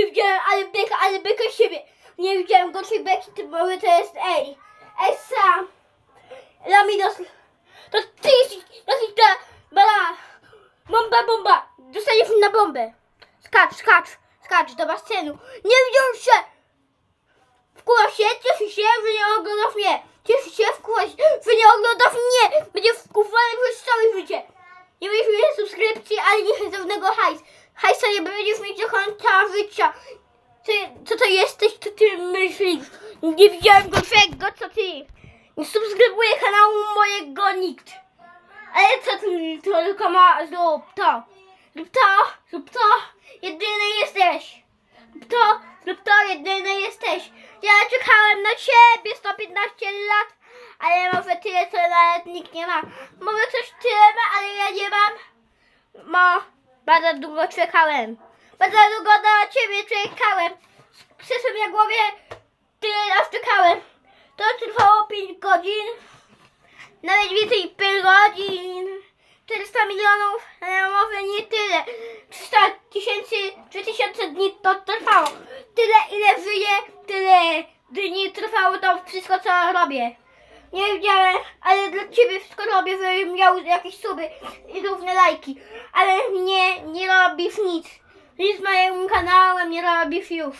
Nie widziałem, ale beka, ale beka siebie. Nie widziałem gorszej beki, ty może to jest ej. Esa. Lamidos. To ty jesteś, jesteś ta bala. Bomba, bomba. Dostaniesz na bombę. Skacz, skacz, skacz do basenu. Nie widziałem się. Wkuła się, cieszy się, że nie oglądasz mnie. Cieszy się, wkuła się, że nie oglądasz mnie. Będzie wkuwany przez całe życie. Nie będziesz mieć subskrypcji, ale nie żadnego hajs. Hajsa nie będziesz mieć do końca życia. Ty, co to jesteś, co ty myślisz? Nie widziałem gorszego, co ty. Nie subskrybuje kanału mojego nikt. Ale co ty tylko ma, zrób to. Zrób to, zrób to. Jedyny jesteś. Zrób to, zrób to, jedyny jesteś. Ja czekałem na ciebie 115 lat, ale może tyle, co nawet nikt nie ma. Może coś tyle ma, ale ja nie mam. Mo, bardzo długo czekałem. Bardzo długo na ciebie czekałem. Z krzesłem na głowie tyle raz czekałem. To trwało 5 godzin. Nawet więcej 5 godzin. 400 milionów, ale może nie tyle. 300 tysięcy, 3000 dni to trwało. Tyle ile żyję, tyle dni trwało to wszystko co robię. Nie wiedziałem, ale dla ciebie wszystko robię, żebym miał jakieś suby i równe lajki. Ale nie, nie robisz nic. Nic z moim kanałem nie robisz już.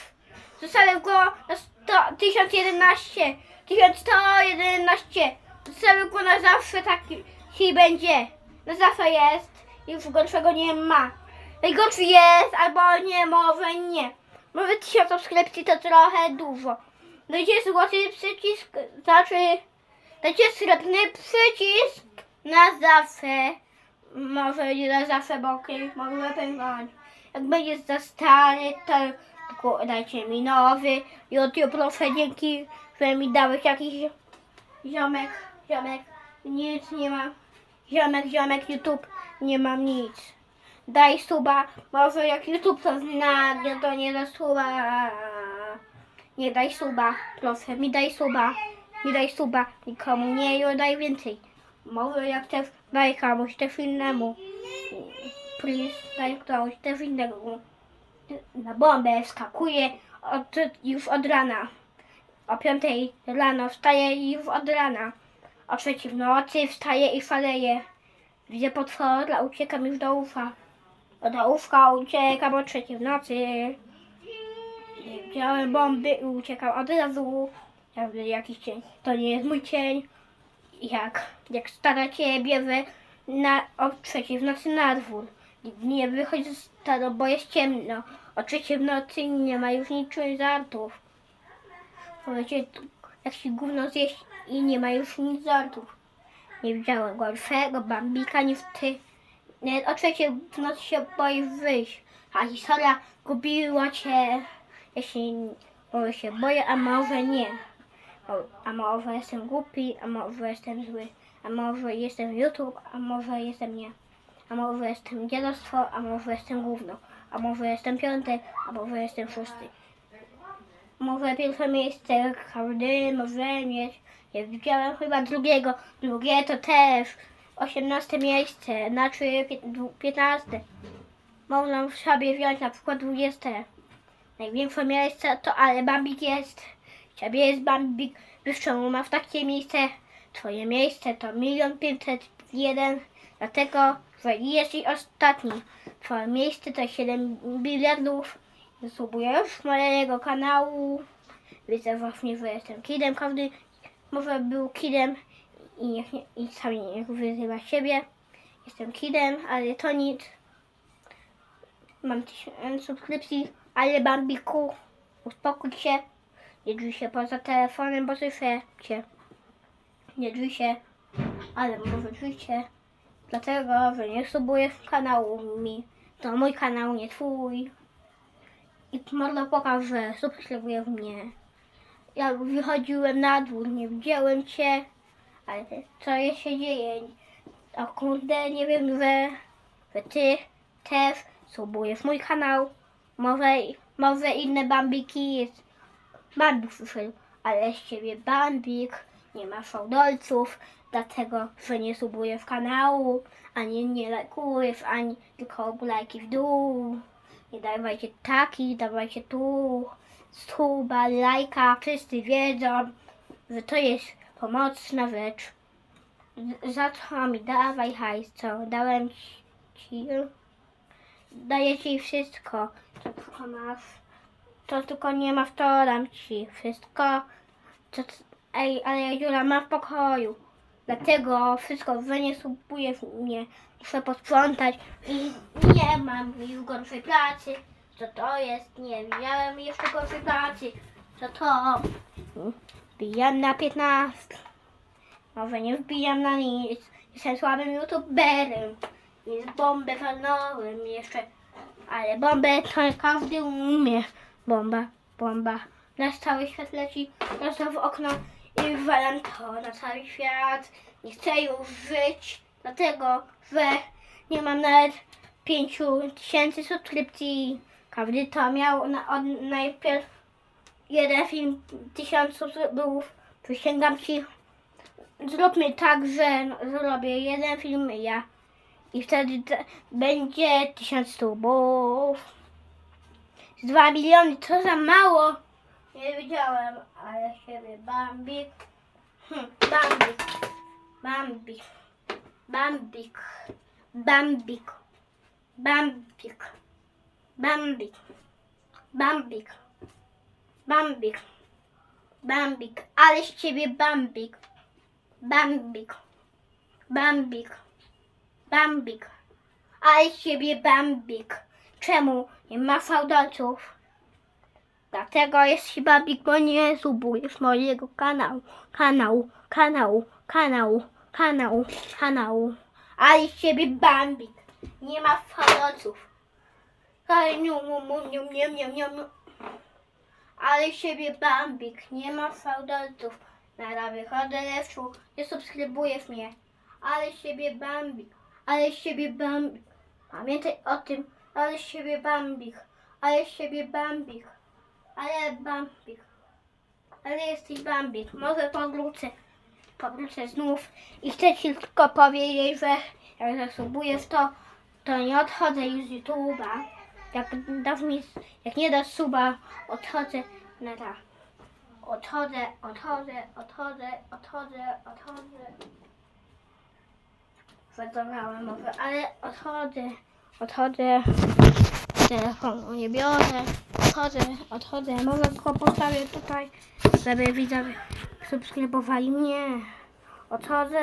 Zostawiam go na 100, 1011, 1111. Zostawiam go na zawsze taki i będzie. Na zawsze jest. Już gorszego nie ma. Najgorszy jest, albo nie, może nie. Może 1000 subskrypcji to trochę dużo. Dajcie złoty przycisk, znaczy dajcie srebrny przycisk na zawsze. Może nie na zawsze, bo kiedyś mogę pęknąć. Jak będzie za stary, to tylko dajcie mi nowy. YouTube proszę, dzięki, że mi dałeś jakiś ziomek, ziomek, nic nie mam. Ziomek, ziomek, YouTube, nie mam nic. Daj suba, może jak YouTube to zna, to nie da suba. Nie daj suba, proszę, mi daj suba. Mi daj suba, nikomu nie daj więcej. Może jak też daj komuś też innemu. Please, daj komuś też innego. Na bombę wskakuję od, już od rana. O piątej rano wstaję już od rana. O trzeciej w nocy wstaję i faleję. Widzę potwora, uciekam już do ufa. Do ufka uciekam o trzeciej w nocy. Widziałem bomby i uciekam od razu. Jakby jakiś cień. To nie jest mój cień. Jak, jak stara ciebie wy na, o trzeciej w nocy na dwór. Nie wychodź staro, bo jest ciemno. O trzeciej w nocy nie ma już niczym żartów. Powiecie, jak się gówno zjeść i nie ma już nic żartów. Nie widziałem gorszego bambika niż ty. O trzeciej w nocy się boisz wyjść. A historia gubiła cię. Jeśli się boję, a może nie. A może jestem głupi, a może jestem zły. A może jestem YouTube, a może jestem nie. A może jestem dziadostwo, a może jestem gówno. A może jestem piąty, a może jestem szósty. Może pierwsze miejsce każdy może mieć. Nie widziałem chyba drugiego. Drugie to też. Osiemnaste miejsce, znaczy piętnaste. Można w sobie wziąć na przykład dwudzieste. Największe miejsce to ale Bambik jest. Ciebie jest Bambik. Wiesz czemu ma w takie miejsce? Twoje miejsce to milion pięćset jeden. Dlatego, że jesteś ostatni. Twoje miejsce to 7 biliardów. Zasługujesz mojego kanału. Widzę właśnie, że jestem kidem. Każdy może był kidem i, niech nie, i niech wyzywa siebie. Jestem kidem, ale to nic. Mam tysiąc subskrypcji, ale Bambiku, uspokój się. Nie drzwi się poza telefonem, bo słyszę cię. Nie drzwi się, ale może drzwi się. Dlatego, że nie subujesz kanału mi. To mój kanał, nie twój. I mordo pokaż, że subskrybujesz mnie. Jak wychodziłem na dwór, nie widziałem cię. Ale co się dzieje? O kurde, nie wiem, że, że ty też subujesz mój kanał. Może, może inne bambiki jest. Bambik przyszedł, ale z ciebie bambik. Nie ma fałdolców, dlatego, że nie subujesz kanału, ani nie lajkujesz, ani tylko lajki w dół. I dawajcie taki, dawajcie tu, suba, lajka. Wszyscy wiedzą, że to jest pomocna rzecz. Za co mi dawaj hajs, co dałem ci. Daję ci wszystko, co masz. To tylko nie masz, to dam ci wszystko. Co, ej, ale Jula ma w pokoju. Dlatego wszystko wyniesłuje mnie. Muszę posprzątać i nie mam już gorszej pracy. Co to jest? Nie miałem jeszcze gorszej pracy. Co to? Wbijam na 15. Może nie wbijam na nic. Jestem słabym youtuberem. Z bombę walnąłem jeszcze. Ale bombę to każdy umie. Bomba, bomba. Na cały świat leci prosto w okno i walam to na cały świat. Nie chcę już żyć, dlatego że nie mam nawet pięciu tysięcy subskrypcji. Każdy to miał na, od, najpierw jeden film tysiąc subów. Przysięgam ci. Zróbmy tak, że no, zrobię jeden film ja. I wtedy te, będzie tysiąc subów. Dwa miliony, to za mało. Nie wiedziałem, ale siebie Bambik. Hm, Bambik. Bambik. Bambik. Bambik. Bambik. Bambik. Bambik. Bambik. Bambik. Ale z ciebie Bambik. Bambik. Bambik. Bambik. Ale z ciebie Bambik. Czemu nie ma fałdolców? Dlatego jest Bambik, bo nie subujesz mojego kanału. Kanału, kanału, kanału, kanału, kanału. Ale z ciebie Bambik. Nie ma fałdolców. Ale ciebie Bambik. Nie ma fałdolców. Nara wychodzę lewczu. Nie subskrybujesz mnie. Ale z ciebie Bambik. Ale z ciebie Bambik. Pamiętaj o tym. Ale z ciebie Bambik. Ale z ciebie Bambik. Ale Bambik. Ale jesteś Bambik. Może powrócę. Powrócę znów. I chcę ci tylko powiedzieć, że jak zasubujesz to, to nie odchodzę już z YouTube'a. Jak dasz jak nie dasz suba, odchodzę na ta. Odchodzę, odchodzę, odchodzę, odchodzę, odchodzę. Zadawałem może, ale odchodzę, odchodzę. Telefonu nie biorę. Odchodzę, odchodzę. Może go postawię tutaj, żeby widzowie subskrybowali mnie. Odchodzę.